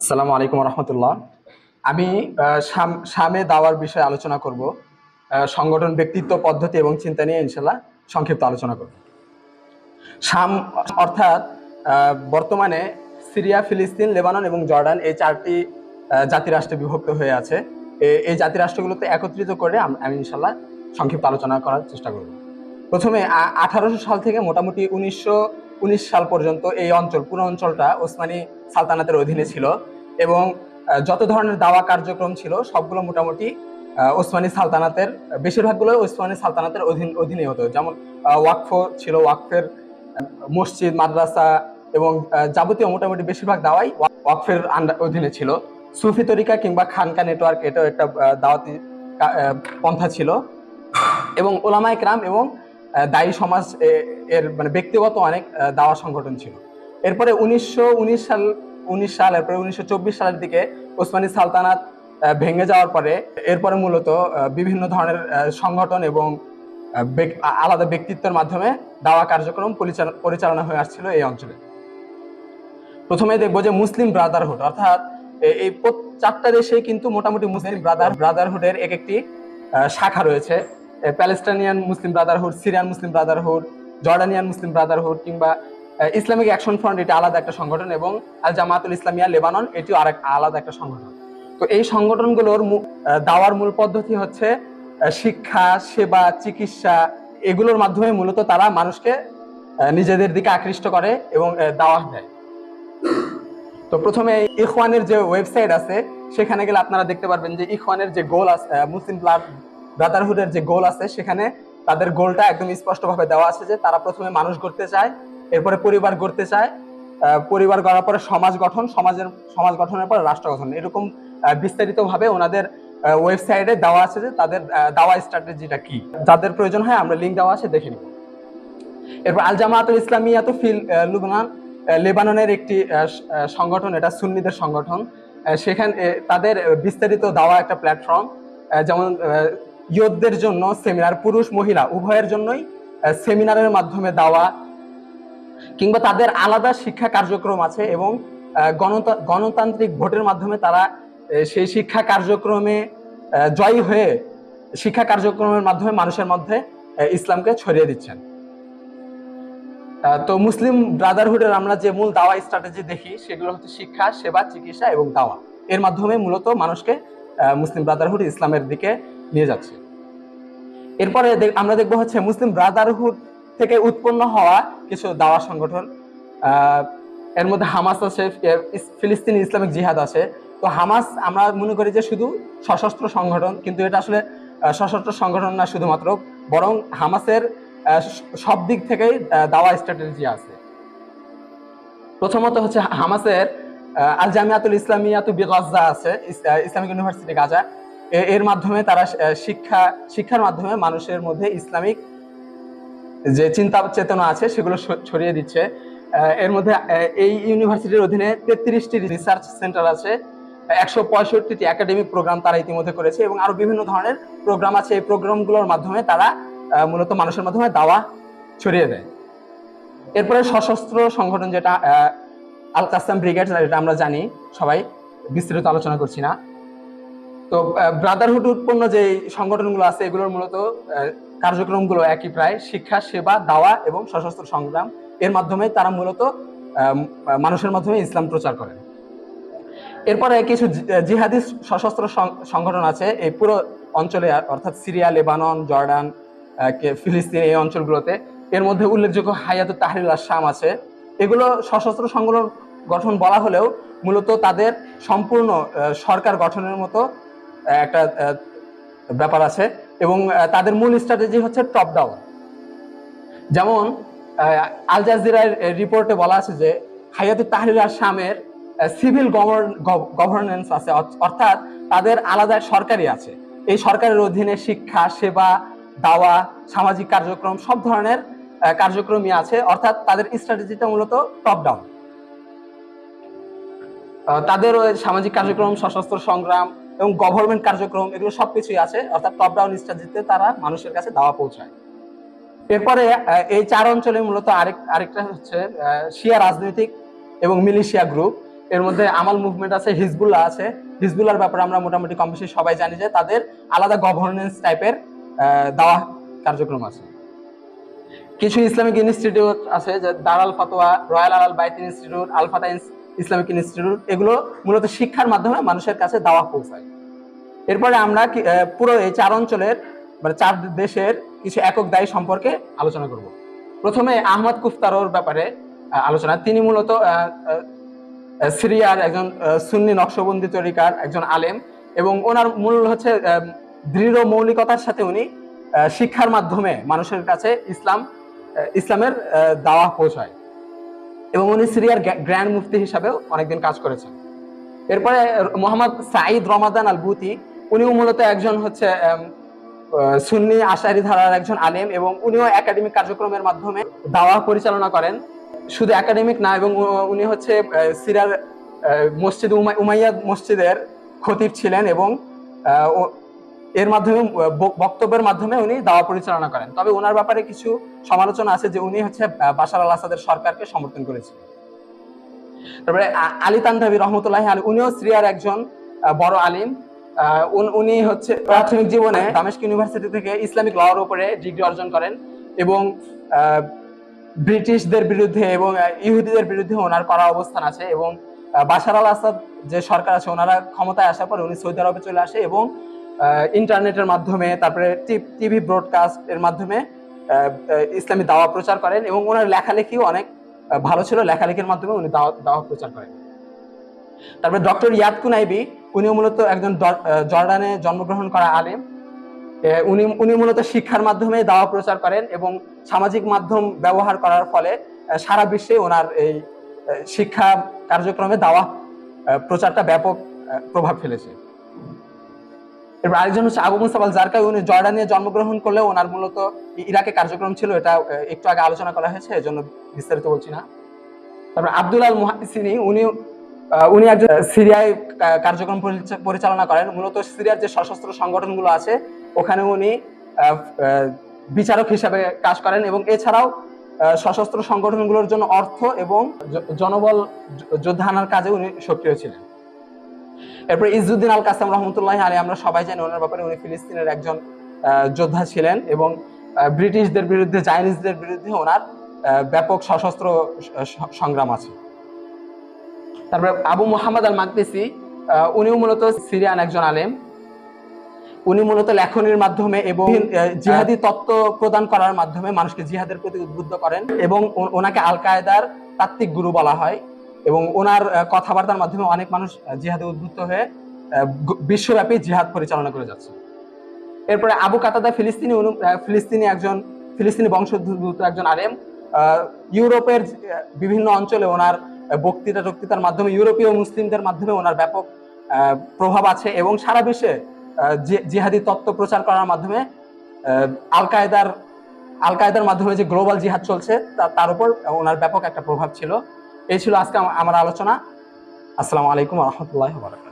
আসসালামু আলাইকুম রহমতুল্লাহ আমি শাম- দাওয়ার বিষয়ে আলোচনা করব। সংগঠন ব্যক্তিত্ব, পদ্ধতি এবং চিন্তা নিয়ে ইনশাল্লাহ সংক্ষিপ্ত আলোচনা করব। সাম, অর্থাৎ বর্তমানে সিরিয়া, ফিলিস্তিন, লেবানন এবং জর্ডান এই চারটি জাতিরাষ্ট্রে বিভক্ত হয়ে আছে। এই জাতিরাষ্ট্রগুলোতে একত্রিত করে আমি ইনশাল্লাহ সংক্ষিপ্ত আলোচনা করার চেষ্টা করব। প্রথমে আঠারোশো সাল থেকে মোটামুটি উনিশশো উনিশ সাল পর্যন্ত এই অঞ্চল, পুরো অঞ্চলটা ওসমানী সালতানাতের অধীনে ছিল এবং যত ধরনের দাওয়া কার্যক্রম ছিল, সবগুলো মোটামুটি ওসমানী সালতানাতের, বেশিরভাগগুলো ওসমানী সালতানাতের অধীন অধীনে হতো। যেমন ওয়াকফ ছিল, ওয়াকফের মসজিদ, মাদ্রাসা এবং যাবতীয় মোটামুটি বেশিরভাগ দাওয়াই ওয়া- ওয়াকফের আন্ডা- অধীনে ছিল। সুফি তরিকা কিংবা খানকা নেটওয়ার্ক, এটাও একটা দাওয়াতি পন্থা ছিল। এবং ওলামা একরাম এবং দায়ী সমাজ এর মানে ব্যক্তিগত অনেক দাওয়া সংগঠন ছিল। এরপরে উনিশশো উনিশ সাল উনিশ সাল, এরপরে উনিশশো চব্বিশ সালের দিকে ওসমানী সালতানাত ভেঙে যাওয়ার পরে এরপরে মূলত বিভিন্ন ধরনের সংগঠন এবং আলাদা ব্যক্তিত্বের মাধ্যমে দাওয়া কার্যক্রম পরিচাল- পরিচালনা হয়ে আসছিল এই অঞ্চলে। প্রথমে দেখব যে মুসলিম ব্রাদারহুড, অর্থাৎ এই চারটা দেশে কিন্তু মোটামুটি মুসলিম ব্রাদার, ব্রাদারহুডের এক একটি শাখা রয়েছে। Palestinian Muslim Brotherhood, Syrian Muslim Brotherhood, Jordanian Muslim Brotherhood কিংবা ইসলামিক অ্যাকশন ফ্রন্ট এটা আলাদা একটা সংগঠন এবং আল জামাতুল ইসলামিয়া লেবানন এটিও আরেক আলাদা একটা সংগঠন। তো এই সংগঠনগুলোর দাওয়ার মূল পদ্ধতি হচ্ছে শিক্ষা, সেবা, চিকিৎসা এগুলোর মাধ্যমে মূলত তারা মানুষকে নিজেদের দিকে আকৃষ্ট করে এবং দাওয়া দেয়। তো প্রথমে ইখওয়ানের যে ওয়েবসাইট আছে, সেখানে গেলে আপনারা দেখতে পারবেন যে ইখওয়ানের যে গোল আছে মুসলিম ব্রাদারহুডের যে গোল আছে, সেখানে তাদের গোলটা একদম স্পষ্টভাবে দেওয়া আছে যে তারা প্রথমে মানুষ গড়তে চায়, এরপরে পরিবার গড়তে চায় পরিবার গড়ার পরে সমাজ গঠন, সমাজের, সমাজ গঠনের পরে রাষ্ট্র গঠন। এরকম বিস্তারিতভাবে ওনাদের ওয়েবসাইটে দেওয়া আছে যে তাদের দাওয়া স্ট্র্যাটেজিটা কি। যাদের প্রয়োজন হয় আমরা লিঙ্ক দেওয়া আছে, দেখে নিব। এরপর আল জামায়াতুল ইসলামিয়া তো ফিল লুবনান লেবাননের একটি সংগঠন, এটা সুন্নিদের সংগঠন। সেখানে তাদের বিস্তারিত দাওয়া একটা প্ল্যাটফর্ম যেমন ইয়তদের জন্য সেমিনার, পুরুষ, মহিলা, উভয়ের জন্যই সেমিনারের মাধ্যমে দাওয়া কিংবা তাদের আলাদা শিক্ষা কার্যক্রম আছে এবং গণতান্ত্রিক ভোটের মাধ্যমে তারা সেই শিক্ষা কার্যক্রমে জয়ী হয়ে শিক্ষা কার্যক্রমের মাধ্যমে মানুষের মধ্যে ইসলামকে ছড়িয়ে দিচ্ছেন। তো মুসলিম ব্রাদারহুডের আমরা যে মূল দাওয়া স্ট্র্যাটেজি দেখি, সেগুলো হচ্ছে শিক্ষা, সেবা, চিকিৎসা এবং দাওয়া। এর মাধ্যমে মূলত মানুষকে মুসলিম ব্রাদারহুড ইসলামের দিকে নিয়ে যাচ্ছে। এরপরে আমরা দেখব হচ্ছে মুসলিম ব্রাদারহুড থেকে উৎপন্ন হওয়া কিছু দাওয়া সংগঠন। এর মধ্যে হামাস আছে, ফিলিস্তিনি ইসলামিক জিহাদ আছে। তো হামাস আমরা মনে করি যে শুধু সশস্ত্র সংগঠন, কিন্তু এটা আসলে সশস্ত্র সংগঠন না শুধুমাত্র, বরং হামাসের সব দিক থেকেই দাওয়া স্ট্র্যাটেজি আছে। প্রথমত হচ্ছে হামাসের আল জামিয়াতুল ইসলামিয়াতু বিগাজা আছে ইসলামিক ইউনিভার্সিটি গাজা। এর মাধ্যমে তারা শিক্ষা, শিক্ষার মাধ্যমে মানুষের মধ্যে ইসলামিক যে চিন্তা চেতনা আছে সেগুলো ছড়িয়ে দিচ্ছে। এর মধ্যে এই ইউনিভার্সিটির অধীনে তেত্রিশটি রিসার্চ সেন্টার আছে, একশো পঁয়ষট্টিটি একাডেমিক প্রোগ্রাম তারা ইতিমধ্যে করেছে এবং আরও বিভিন্ন ধরনের প্রোগ্রাম আছে। এই প্রোগ্রামগুলোর মাধ্যমে তারা মূলত মানুষের মাধ্যমে দাওয়া ছড়িয়ে দেয়। এরপরে সশস্ত্র সংগঠন যেটা আল কাসাম ব্রিগেড, যেটা আমরা জানি সবাই, বিস্তৃত আলোচনা করছি না। তো ব্রাদারহুড উৎপন্ন যে সংগঠনগুলো আছে, এগুলোর মূলত কার্যক্রমগুলো একই প্রায়। শিক্ষা, সেবা, দাওয়া এবং সশস্ত্র সংগ্রাম। এর মাধ্যমে তারা মূলত মানুষের মাধ্যমে ইসলাম প্রচার করেন। এরপরে কিছু জিহাদি সশস্ত্র সংগঠন আছে। এই পুরো অঞ্চলে, অর্থাৎ সিরিয়া, লেবানন, জর্ডান ফিলিস্তিন, এই অঞ্চলগুলোতে এর মধ্যে উল্লেখযোগ্য হায়াত তাহরিল শাম আছে। এগুলো সশস্ত্র সংগঠন গঠন বলা হলেও মূলত তাদের সম্পূর্ণ সরকার গঠনের মতো একটা ব্যাপার আছে এবং তাদের মূল স্ট্র্যাটেজি হচ্ছে টপ ডাউন যেমন আল জাজিরার রিপোর্টে বলা আছে যে, হায়াত তাহরিল শামের সিভিল গভর্নেন্স আছে অর্থাৎ তাদের আলাদা সরকারি আছে। এই সরকারের অধীনে শিক্ষা, সেবা, দাওয়া, সামাজিক কার্যক্রম সব ধরনের কার্যক্রমই আছে, অর্থাৎ তাদের স্ট্র্যাটেজিটা মূলত টপ ডাউন তাদের সামাজিক কার্যক্রম, সশস্ত্র সংগ্রাম এবং গভর্নমেন্ট কার্যক্রম, এগুলো সবকিছুই আছে, অর্থাৎ টপ ডাউন স্ট্র্যাটেজিতে তারা মানুষের কাছে দাওয়া পৌঁছায়। এরপরে এই চার অঞ্চলে মূলত আরেক, আরেকটা হচ্ছে শিয়া রাজনৈতিক এবং মিলিশিয়া গ্রুপ এর মধ্যে আমাল মুভমেন্ট আছে, হিজবুল্লাহ আছে। হিজবুল্লাহর ব্যাপারে আমরা মোটামুটি কম বেশি সবাই জানি যে তাদের আলাদা গভর্নেন্স টাইপের দাওয়া কার্যক্রম আছে। কিছু ইসলামিক ইনস্টিটিউট আছে, যে দারাল ফাতোয়া, রয়্যাল আলাল বাইতিন ইনস্টিটিউট আলফাতা ইসলামিক ইনস্টিটিউট, এগুলো মূলত শিক্ষার মাধ্যমে মানুষের কাছে দাওয়া পৌঁছায়। এরপরে আমরা পুরো এই চার অঞ্চলের মানে চার দেশের কিছু একক দায়ী সম্পর্কে আলোচনা করব। প্রথমে আহমদ কুফতারোর ব্যাপারে আলোচনা। তিনি মূলত সিরিয়ার একজন সুন্নি নকশবন্দি তরিকার একজন আলেম এবং ওনার মূল হচ্ছে দৃঢ় মৌলিকতার সাথে উনি শিক্ষার মাধ্যমে মানুষের কাছে ইসলাম ইসলামের দাওয়া পৌঁছায়। এবং উনি সিরিয়ার গ্র্যান্ড মুফতি হিসাবেও অনেকদিন কাজ করেছেন। এরপরে মোহাম্মদ সাঈদ রমাদান আল বুতি উনিও মূলত একজন হচ্ছে সুন্নি আশারি ধারার একজন আলেম এবং উনিও একাডেমিক কার্যক্রমের মাধ্যমে দাওয়া পরিচালনা করেন। শুধু একাডেমিক না, এবং উনি হচ্ছে সিরিয়ার মসজিদ উমাই- উমাইয়াদ মসজিদের খতিব ছিলেন এবং এর মাধ্যমে বক্তব্যের মাধ্যমে উনি দাওয়া পরিচালনা করেন। তবে ওনার ব্যাপারে কিছু সমালোচনা আছে যে উনি হচ্ছে বাশার আল আসাদের সরকারকে সমর্থন করেছিলেন তারপরে আলী তান্তাবি রহমতুল্লাহ আলী উনিও সিরিয়ার একজন বড় আলিম। উনি হচ্ছে প্রাথমিক জীবনে দামেস্ক ইউনিভার্সিটি থেকে ইসলামিক লর উপরে ডিগ্রি অর্জন করেন এবং ব্রিটিশদের বিরুদ্ধে এবং ইহুদিদের বিরুদ্ধে ওনার করা অবস্থান আছে এবং বাশার আল আসাদ যে সরকার আছে, ওনারা ক্ষমতায় আসার পর উনি সৌদি আরবে চলে আসে এবং ইন্টারনেটের মাধ্যমে, তারপরে টিভি ব্রডকাস্ট এর মাধ্যমে ইসলামী দাওয়া প্রচার করেন এবং ওনার লেখালেখিও অনেক ভালো ছিল লেখালেখির মাধ্যমে উনি দাওয়া দাওয়া প্রচার করেন। তারপরে ডক্টর ইয়াদ কুনাইবি, উনিও মূলত একজন জর্ডানে জন্মগ্রহণ করা আলেম। উনি উনি মূলত শিক্ষার মাধ্যমে দাওয়া প্রচার করেন এবং সামাজিক মাধ্যম ব্যবহার করার ফলে সারা বিশ্বে ওনার এই শিক্ষা কার্যক্রমে দাওয়া প্রচারটা ব্যাপক প্রভাব ফেলেছে। এবার আরেকজন হচ্ছে আবু মুসাফাল জারকাই উনি জর্ডানে জন্মগ্রহণ করলেও ওনার মূলত ইরাকে কার্যক্রম ছিল, এটা একটু আগে আলোচনা করা হয়েছে, এজন্য বিস্তারিত বলছি না। তারপর আব্দুল আল মুহাসিনী উনি উনি একজন সিরিয়ায় কার্যক্রম পরিচা- পরিচালনা করেন। মূলত সিরিয়ার যে সশস্ত্র সংগঠনগুলো আছে, ওখানে উনি বিচারক হিসাবে কাজ করেন এবং এছাড়াও সশস্ত্র সংগঠনগুলোর জন্য অর্থ এবং জনবল যোদ্ধা আনার কাজে উনি সক্রিয় ছিলেন। এরপর ইজুদ্দিন আল কাসাম রহমতুল্লাহ আলী আমরা সবাই জানি ওনার ব্যাপারে উনি ফিলিস্তিনের একজন যোদ্ধা ছিলেন এবং ব্রিটিশদের বিরুদ্ধে, চাইনিজদের বিরুদ্ধে ওনার ব্যাপক সশস্ত্র সংগ্রাম আছে। তারপরে আবু মোহাম্মদ আল মাকদিসি উনিও মূলত সিরিয়ান একজন আলেম। উনি মূলত লেখনের মাধ্যমে এবং জিহাদি তত্ত্ব প্রদান করার মাধ্যমে মানুষকে জিহাদের প্রতি উদ্বুদ্ধ করেন এবং ওনাকে আল কায়দার তাত্ত্বিক গুরু বলা হয়। এবং ওনার কথাবার্তার মাধ্যমে অনেক মানুষ জিহাদে উদ্বুদ্ধ হয়ে বিশ্বব্যাপী জিহাদ পরিচালনা করে যাচ্ছে। এরপরে আবু কাতাদা ফিলিস্তিনি ফিলিস্তিনি একজন, ফিলিস্তিনি বংশোদ্ভূত একজন আলেম ইউরোপের বিভিন্ন অঞ্চলে ওনার বক্তৃতা টক্তৃতার মাধ্যমে, ইউরোপীয় মুসলিমদের মাধ্যমে ওনার ব্যাপক প্রভাব আছে এবং সারা বিশ্বে জিহাদি তত্ত্ব প্রচার করার মাধ্যমে আল কায়দার আল কায়দার মাধ্যমে যে গ্লোবাল জিহাদ চলছে তার উপর ওনার ব্যাপক একটা প্রভাব ছিল। এই ছিল আজকে আমার আলোচনা। আসসালামু আলাইকুম রহমতুল্লাহ বারকাত